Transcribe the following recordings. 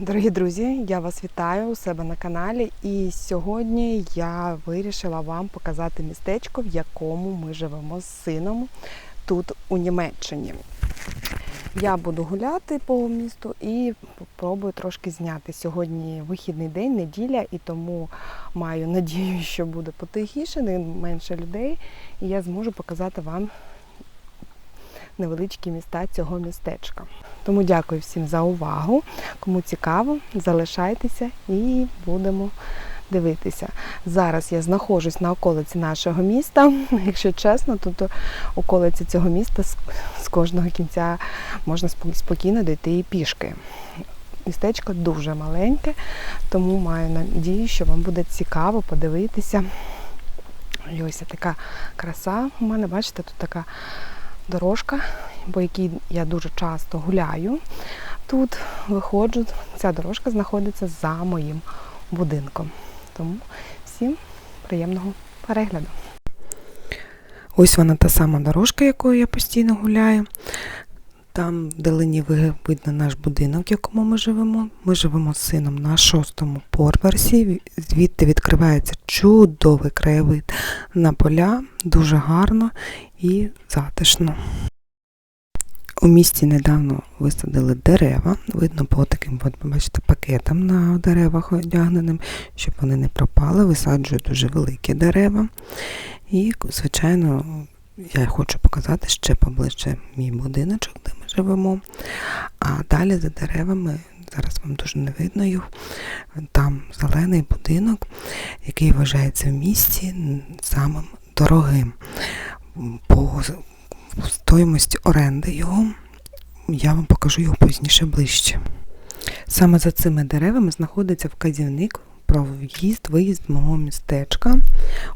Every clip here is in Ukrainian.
Дорогі друзі, я вас вітаю у себе на каналі. І сьогодні я вирішила вам показати містечко, в якому ми живемо з сином тут у Німеччині. Я буду гуляти по місту і спробую трошки зняти. Сьогодні вихідний день, неділя, і тому маю надію, що буде потихіше, не менше людей, і я зможу показати вам невеличкі міста цього містечка. Тому дякую всім за увагу. Кому цікаво, залишайтеся і будемо дивитися. Зараз я знаходжусь на околиці нашого міста. Якщо чесно, до околиці цього міста з кожного кінця можна спокійно дійти і пішки. Містечко дуже маленьке, тому маю надію, що вам буде цікаво подивитися. І ось така краса у мене, бачите, тут така дорожка, по якій я дуже часто гуляю. Тут виходжу, ця дорожка знаходиться за моїм будинком. Тому всім приємного перегляду. Ось вона та сама дорожка, якою я постійно гуляю. Там вдалині видно наш будинок, в якому ми живемо. Ми живемо з сином на шостому поверсі. Звідти відкривається чудовий краєвид на поля, дуже гарно і затишно. У місті недавно висадили дерева. Видно по таким, от, бачите, пакетам на деревах одягненим, щоб вони не пропали. Висаджують дуже великі дерева. І, звичайно, я хочу показати ще поближче мій будиночок, де живемо. А далі за деревами, зараз вам дуже не видно їх, там зелений будинок, який вважається в місті самим дорогим. По стоїмості оренди його. Я вам покажу його пізніше ближче. Саме за цими деревами знаходиться вказівник про в'їзд, виїзд мого містечка.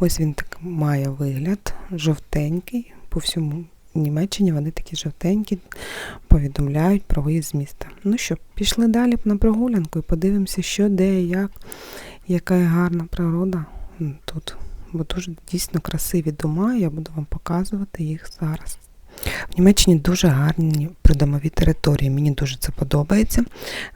Ось він так має вигляд, жовтенький. По всьому Німеччині вони такі жовтенькі, повідомляють про виїзд з міста. Ну що, пішли далі на прогулянку і подивимося, що, де, як, яка гарна природа тут. Бо дуже дійсно красиві дома, я буду вам показувати їх зараз. В Німеччині дуже гарні придомові території. Мені дуже це подобається.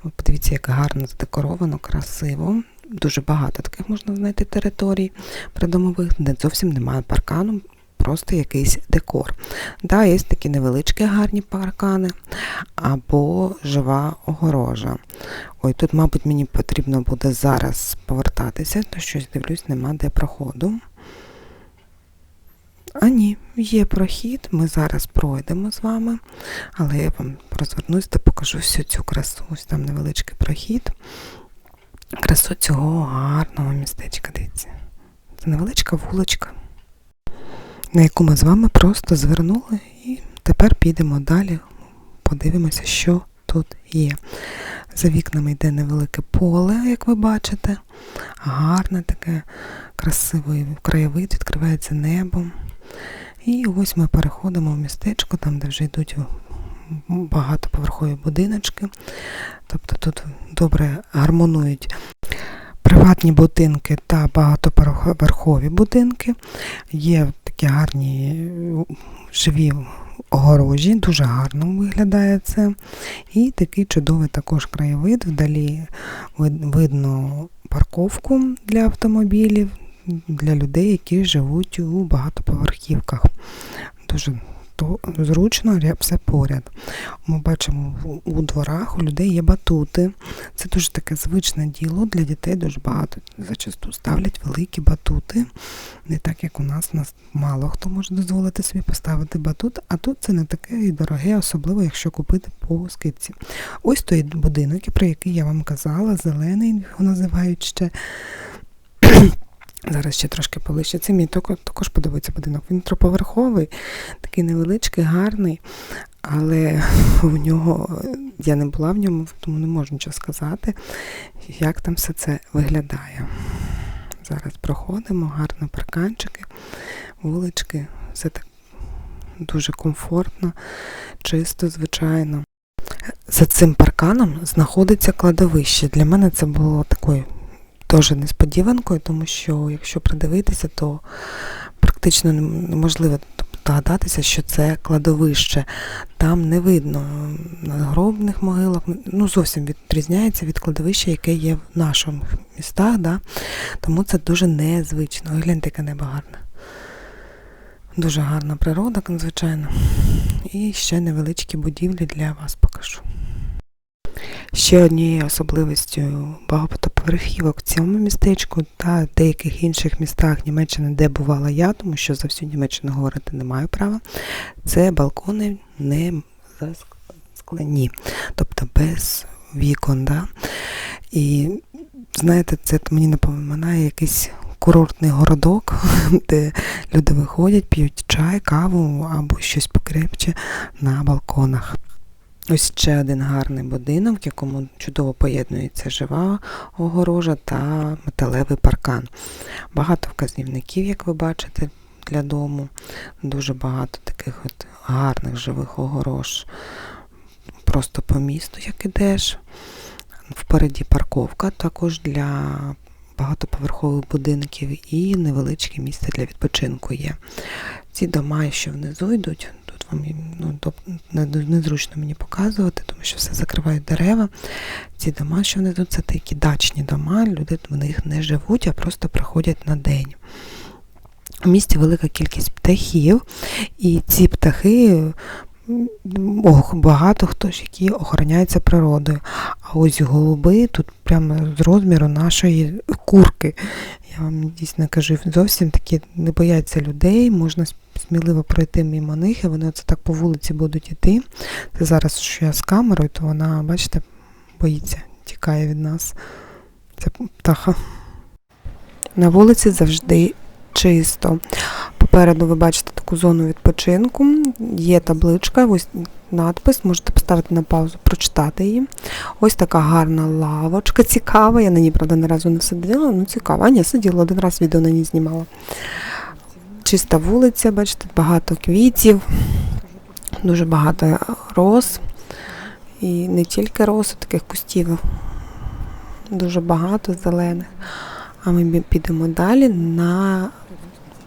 Ви подивіться, як гарно задекоровано, красиво. Дуже багато таких можна знайти територій придомових, де зовсім немає паркану, просто якийсь декор. Да, є такі невеличкі гарні паркани або жива огорожа. Ой, тут, мабуть, мені потрібно буде зараз повертатися, то щось дивлюсь, нема де проходу. А ні, є прохід, ми зараз пройдемо з вами, але я вам розвернусь та покажу всю цю красу. Ось там невеличкий прохід. Красу цього гарного містечка, дивіться. Це невеличка вуличка, на яку ми з вами просто звернули і тепер підемо далі, подивимося, що тут є. За вікнами йде невелике поле, як ви бачите. Гарне таке красивий краєвид, відкривається небо. І ось ми переходимо в містечко, там, де вже йдуть багатоповерхові будиночки. Тобто тут добре гармонують приватні будинки та багатоповерхові будинки. Є такі гарні е, живі огорожі, дуже гарно виглядає це. І такий чудовий також краєвид. Вдалі видно парковку для автомобілів, для людей, які живуть у багатоповерхівках. Дуже то зручно, все поряд. Ми бачимо у дворах у людей є батути. Це дуже таке звичне діло для дітей. Дуже багато зачасту ставлять великі батути. Не так як у нас, у нас мало хто може дозволити собі поставити батут, а тут це не таке і дороге, особливо якщо купити по скидці. Ось той будинок, про який я вам казала, зелений його називають ще. Зараз ще трошки поближче. Це тако- також подобається будинок. Він троповерховий, такий невеличкий, гарний, але в нього я не була в ньому, тому не можу нічого сказати, як там все це виглядає. Зараз проходимо, гарно парканчики, вулички, все так дуже комфортно, чисто, звичайно. За цим парканом знаходиться кладовище. Для мене це було такою теж несподіванкою, тому що якщо придивитися, то практично неможливо здогадатися, що це кладовище. Там не видно надгробних могилок, ну зовсім відрізняється від кладовища, яке є в наших містах, да? тому це дуже незвично. Гляньте, яке небо гарне. Дуже гарна природа, звичайно. І ще невеличкі будівлі для вас покажу. Ще однією особливістю багатоповерхівок в цьому містечку та деяких інших містах Німеччини, де бувала я, тому що за всю Німеччину говорити не маю права, це балкони не засклені, тобто без вікон. Да? І знаєте, це мені напоминає якийсь курортний городок, де люди виходять, п'ють чай, каву або щось покрепче на балконах. Ось ще один гарний будинок, в якому чудово поєднується жива огорожа та металевий паркан. Багато вказівників, як ви бачите, для дому. Дуже багато таких от гарних живих огорож. Просто по місту, як ідеш. Впереді парковка також для багатоповерхових будинків і невеличке місце для відпочинку є. Ці дома, що внизу йдуть, вам ну, незручно мені показувати, тому що все закривають дерева. Ці дома, що вони тут, це такі дачні дома, люди в них не живуть, а просто приходять на день. У місті велика кількість птахів, і ці птахи Багато хто ж, які охороняються природою. А ось голуби тут прямо з розміру нашої курки. Я вам дійсно кажу, зовсім такі не бояться людей, можна сміливо пройти мимо них, і вони оце так по вулиці будуть йти. Це зараз, що я з камерою, то вона, бачите, боїться, тікає від нас. Це птаха. На вулиці завжди чисто. Попереду ви бачите таку зону відпочинку, є табличка, ось надпис, можете поставити на паузу, прочитати її. Ось така гарна лавочка, цікава. Я на ній, правда, ні разу не сиділа, ну цікава. А ні, сиділа один раз відео на ній знімала. Чиста вулиця, бачите, багато квітів, дуже багато роз. І не тільки роз, а таких кустів, дуже багато зелених. А ми підемо далі на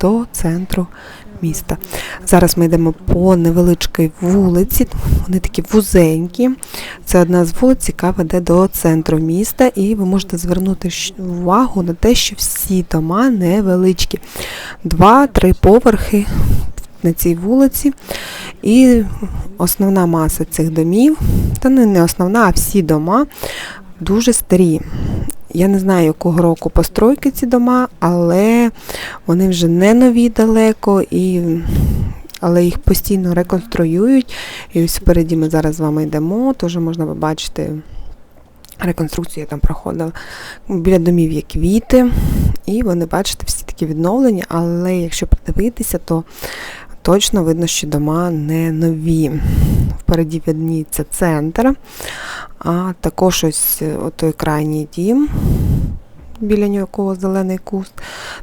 до центру міста. Зараз ми йдемо по невеличкій вулиці, вони такі вузенькі. Це одна з вулиць, яка веде до центру міста, і ви можете звернути увагу на те, що всі дома невеличкі. Два-три поверхи на цій вулиці. І основна маса цих домів, та не основна, а всі дома дуже старі. Я не знаю, якого року постройки ці дома, але вони вже не нові далеко, і, але їх постійно реконструюють. І ось впереді ми зараз з вами йдемо, теж можна побачити реконструкцію, я там проходила. Біля домів є квіти, і вони, бачите, всі такі відновлені, але якщо придивитися, то точно видно, що дома не нові. Впереді відніється центр, а також ось е, той крайній дім, біля нього зелений куст.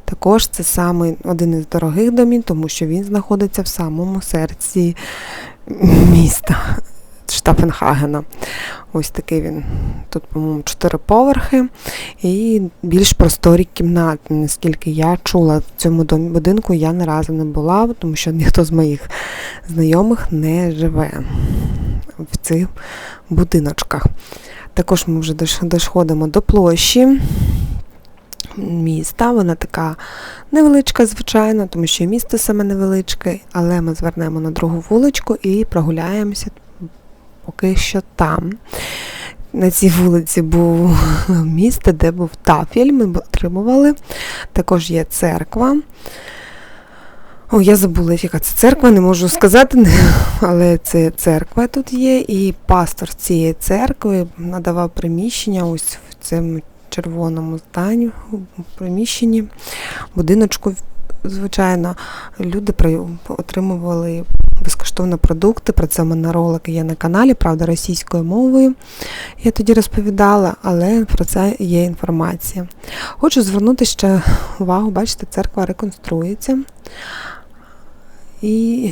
Також це саме один із дорогих домів, тому що він знаходиться в самому серці міста. Штафенхагена. Ось такий він. Тут, по-моєму, чотири поверхи і більш просторі кімнати. Наскільки я чула в цьому будинку, я ні разу не була, тому що ніхто з моїх знайомих не живе в цих будиночках. Також ми вже доходимо до площі. Міста, вона така невеличка, звичайно, тому що місто саме невеличке, але ми звернемо на другу вуличку і прогуляємося поки що там. На цій вулиці був місто, де був тафіль, ми отримували. Також є церква. О, я забула, яка це церква, не можу сказати, але це церква тут є. І пастор цієї церкви надавав приміщення ось в цьому червоному зданні, приміщенні, будиночку. Звичайно, люди отримували безкоштовно продукти. Про це в мене ролик є на каналі, правда, російською мовою. Я тоді розповідала, але про це є інформація. Хочу звернути ще увагу, бачите, церква реконструється. І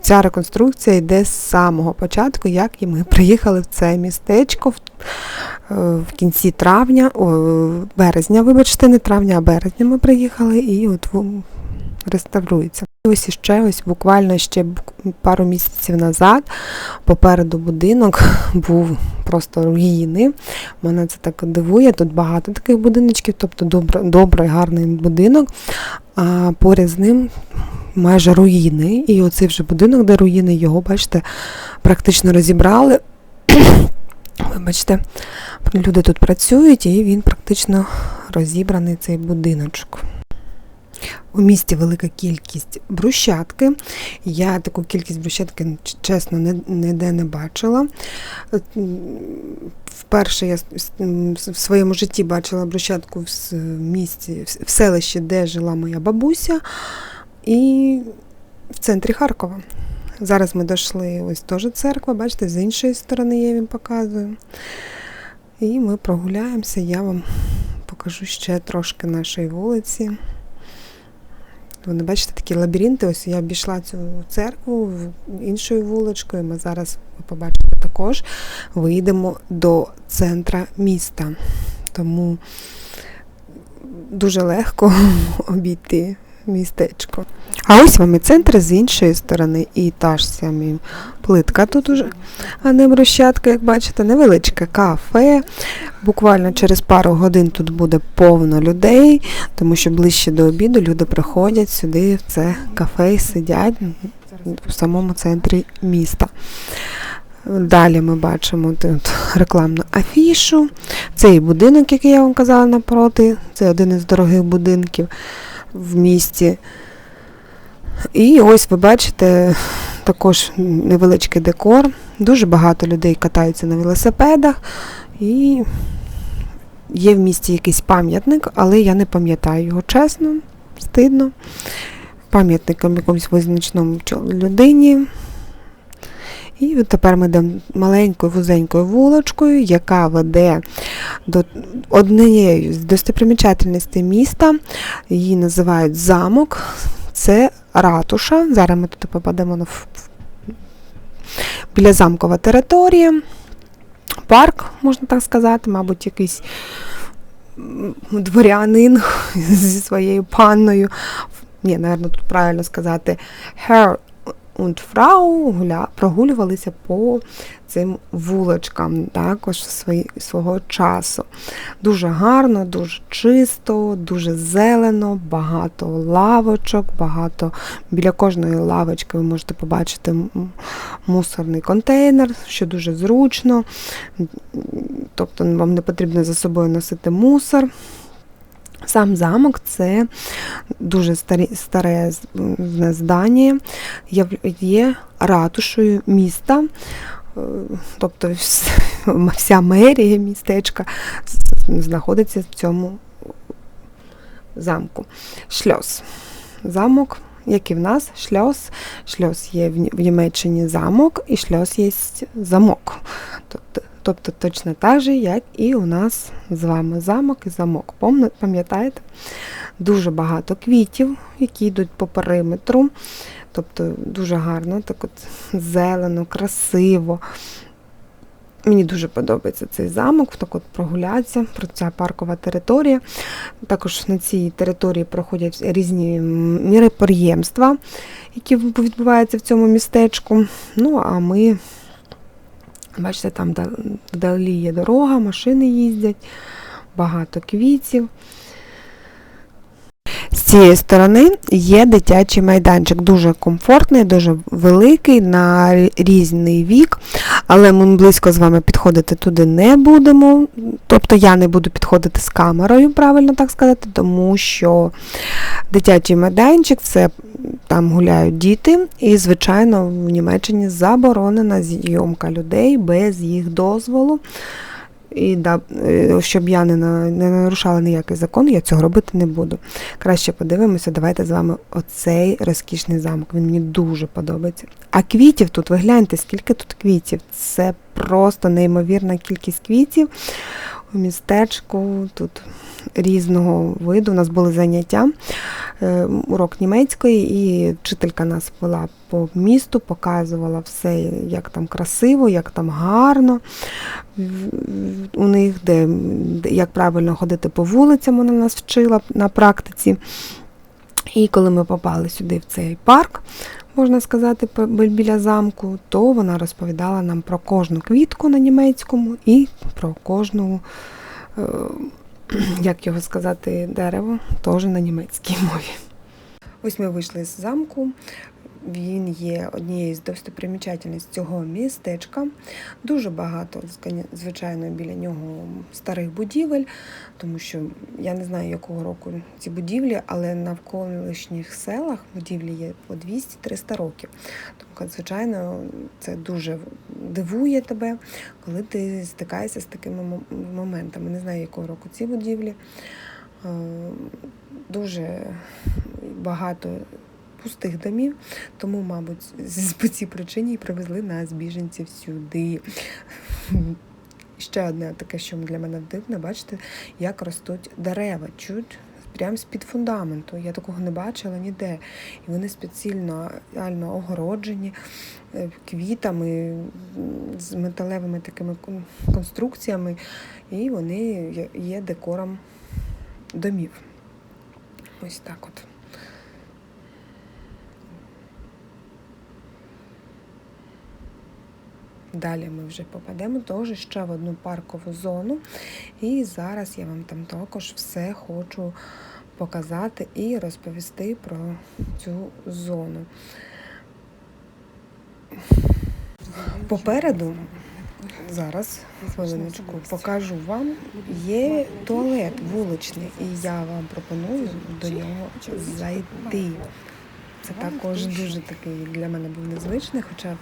ця реконструкція йде з самого початку, як і ми приїхали в це містечко в, е, кінці травня, о, березня, вибачте, не травня, а березня ми приїхали, і от реставрується. Ось іще, ось буквально ще пару місяців назад попереду будинок був просто руїни. Мене це так дивує. Тут багато таких будиночків, тобто добре, добрий, гарний будинок. А поряд з ним майже руїни. І оцей вже будинок, де руїни, його, бачите, практично розібрали. Вибачте, люди тут працюють, і він практично розібраний цей будиночок. У місті велика кількість брусчатки. Я таку кількість брусчатки, чесно, ніде не бачила. Вперше я в своєму житті бачила брусчатку в місті, в селищі, де жила моя бабуся, і в центрі Харкова. Зараз ми дійшли, ось теж церква, бачите, з іншої сторони я вам показую. І ми прогуляємося, я вам покажу ще трошки нашої вулиці. Вони, бачите, такі лабіринти. Ось я обійшла цю церкву іншою вуличкою. Ми зараз ви побачите також вийдемо до центра міста. Тому дуже легко обійти містечко. А ось вам і центр з іншої сторони, і та ж самі плитка тут уже, а не брусчатка, як бачите, невеличке кафе. Буквально через пару годин тут буде повно людей, тому що ближче до обіду люди приходять сюди, в це кафе і сидять в самому центрі міста. Далі ми бачимо тут рекламну афішу. Цей будинок, який я вам казала напроти, це один із дорогих будинків в місті. І ось ви бачите також невеличкий декор. Дуже багато людей катаються на велосипедах. І є в місті якийсь пам'ятник, але я не пам'ятаю його чесно, стидно. Пам'ятником якомусь визначному людині. І тепер ми йдемо маленькою вузенькою вулочкою, яка веде до однієї з достопримічательностей міста. Її називають замок. Це ратуша. Зараз ми туди попадемо на біля замкова територія. Парк, можна так сказати, мабуть, якийсь дворянин зі своєю панною. Ні, напевно, тут правильно сказати Herr und гуля, прогулювалися по цим вуличкам також свого часу. Дуже гарно, дуже чисто, дуже зелено, багато лавочок, багато біля кожної лавочки ви можете побачити мусорний контейнер, що дуже зручно. Тобто вам не потрібно за собою носити мусор. Сам замок це дуже старе здання, є ратушою міста. Е, Тобто вся мерія містечка знаходиться в цьому замку. Шльос. Замок, як і в нас, шльос. Шльос є в Німеччині замок, і шльос є замок. Тобто, тобто точно так же, як і у нас з вами замок і замок. Пам'ятаєте? Дуже багато квітів, які йдуть по периметру. Тобто дуже гарно, так от зелено, красиво. Мені дуже подобається цей замок, так от прогулятися, про ця паркова територія. Також на цій території проходять різні міроприємства, які відбуваються в цьому містечку. Ну, а ми, бачите, там далі є дорога, машини їздять, багато квітів. З цієї сторони є дитячий майданчик, дуже комфортний, дуже великий, на різний вік, але ми близько з вами підходити туди не будемо. Тобто я не буду підходити з камерою, правильно так сказати, тому що дитячий майданчик це там гуляють діти, і, звичайно, в Німеччині заборонена зйомка людей без їх дозволу. І да, е, щоб я не, на- не нарушала ніякий закон, я цього робити не буду. Краще подивимося, давайте з вами оцей розкішний замок. Він мені дуже подобається. А квітів тут, ви гляньте, скільки тут квітів. Це просто неймовірна кількість квітів у містечку. Тут різного виду. У нас були заняття, е, урок німецької, і вчителька нас вела по місту, показувала все, як там красиво, як там гарно у них, де як правильно ходити по вулицям, вона нас вчила на практиці. І коли ми попали сюди в цей парк, можна сказати, біля замку, то вона розповідала нам про кожну квітку на німецькому і про кожну, е, як його сказати, дерево, теж на німецькій мові. Ось ми вийшли з замку. Він є однією з достопримічательностей цього містечка. Дуже багато, звичайно, біля нього старих будівель, тому що я не знаю, якого року ці будівлі, але навколишніх селах будівлі є по 200-300 років. Тому, звичайно, це дуже дивує тебе, коли ти стикаєшся з такими моментами. Не знаю, якого року ці будівлі. Е, Дуже багато пустих домів, тому, мабуть, по цій причині і привезли нас, біженців, сюди. Ще одне таке, що для мене дивне, бачите, як ростуть дерева, чуть прямо з-під фундаменту. Я такого не бачила ніде. І вони спеціально реально огороджені е, квітами, з металевими такими конструкціями, і вони є- є декором домів. Ось так от. Далі ми вже попадемо теж ще в одну паркову зону. І зараз я вам там також все хочу показати і розповісти про цю зону. Попереду зараз хвилиночку покажу вам. Є туалет вуличний, і я вам пропоную до нього зайти. Це також дуже такий для мене був незвичний, хоча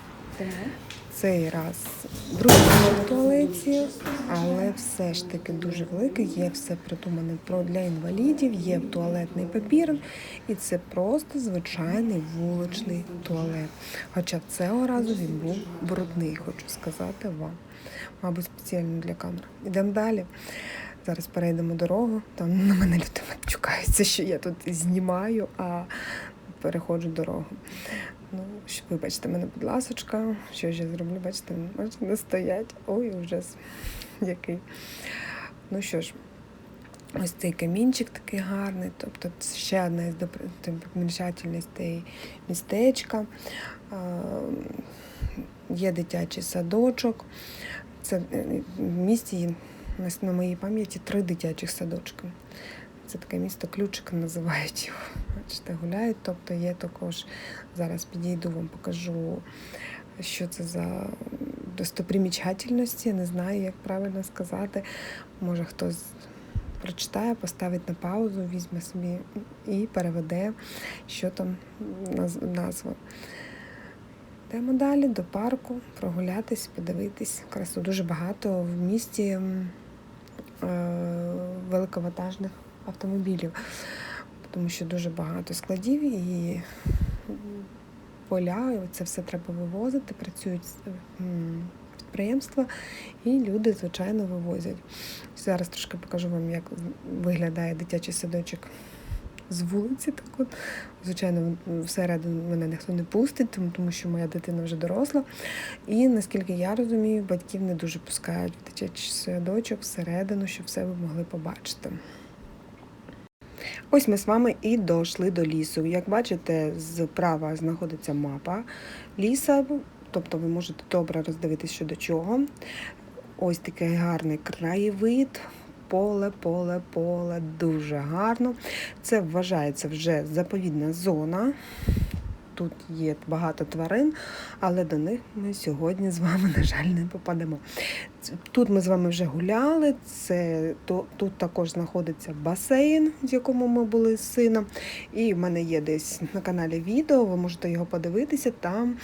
цей раз в туалеті, але все ж таки дуже великий. Є все придумане про для інвалідів, є туалетний папір, і це просто звичайний вуличний туалет. Хоча цього разу він був брудний, хочу сказати вам. Мабуть, спеціально для камер. Ідемо далі. Зараз перейдемо дорогу. Там на мене люди матюкаються, що я тут знімаю, а переходжу дорогу. Вибачте мене, будь ласочка, що ж я зроблю, бачите, бачите, не стоять. Ой, ужас який. Ну що ж, ось цей камінчик такий гарний, тобто це ще одна із допримічательностей містечка. Є дитячий садочок. Це е, в місті на моїй пам'яті три дитячих садочки. Це таке місто ключик називають його. Бачите, гуляють. Тобто є також зараз підійду, вам покажу, що це за достопримічательності. Не знаю, як правильно сказати. Може хтось прочитає, поставить на паузу, візьме собі і переведе, що там назва. Йдемо далі до парку, прогулятись, подивитись. Красу дуже багато в місті е, великоватажних автомобілів, тому що дуже багато складів і поля, і це все треба вивозити, працюють підприємства, і люди, звичайно, вивозять. Зараз трошки покажу вам, як виглядає дитячий садочок з вулиці. Так от. Звичайно, всередину мене ніхто не пустить, тому, тому що моя дитина вже доросла. І наскільки я розумію, батьків не дуже пускають в дитячий садочок всередину, щоб все ви могли побачити. Ось ми з вами і дійшли до лісу. Як бачите, зправа знаходиться мапа ліса, тобто ви можете добре роздивитись, що до чого. Ось такий гарний краєвид. Поле, поле, поле, дуже гарно. Це вважається вже заповідна зона. Тут є багато тварин, але до них ми сьогодні з вами, на жаль, не попадемо. Тут ми з вами вже гуляли. Це, то, тут також знаходиться басейн, в якому ми були з сином. І в мене є десь на каналі відео, ви можете його подивитися там,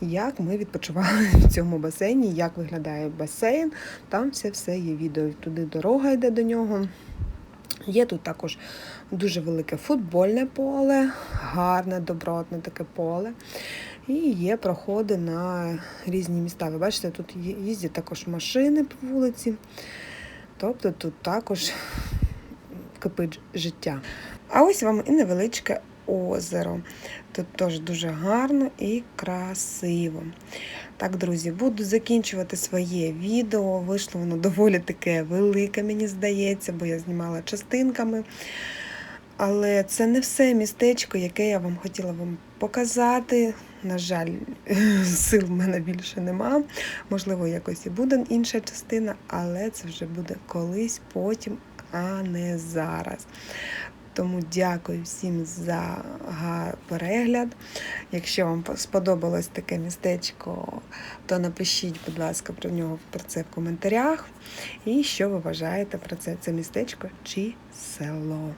як ми відпочивали в цьому басейні, як виглядає басейн. Там все все є відео. Туди дорога йде до нього. Є тут також дуже велике футбольне поле, гарне, добротне таке поле. І є проходи на різні міста. Ви бачите, тут їздять також машини по вулиці. Тобто тут також кипить життя. А ось вам і невеличке озеро. Тут теж дуже гарно і красиво. Так, друзі, буду закінчувати своє відео. Вийшло воно доволі таке велике, мені здається, бо я знімала частинками. Але це не все містечко, яке я вам хотіла вам показати. На жаль, сил в мене більше нема. Можливо, якось і буде інша частина, але це вже буде колись потім, а не зараз. Тому дякую всім за перегляд. Якщо вам сподобалось таке містечко, то напишіть, будь ласка, про нього про це в коментарях. І що ви вважаєте про це, це містечко чи село.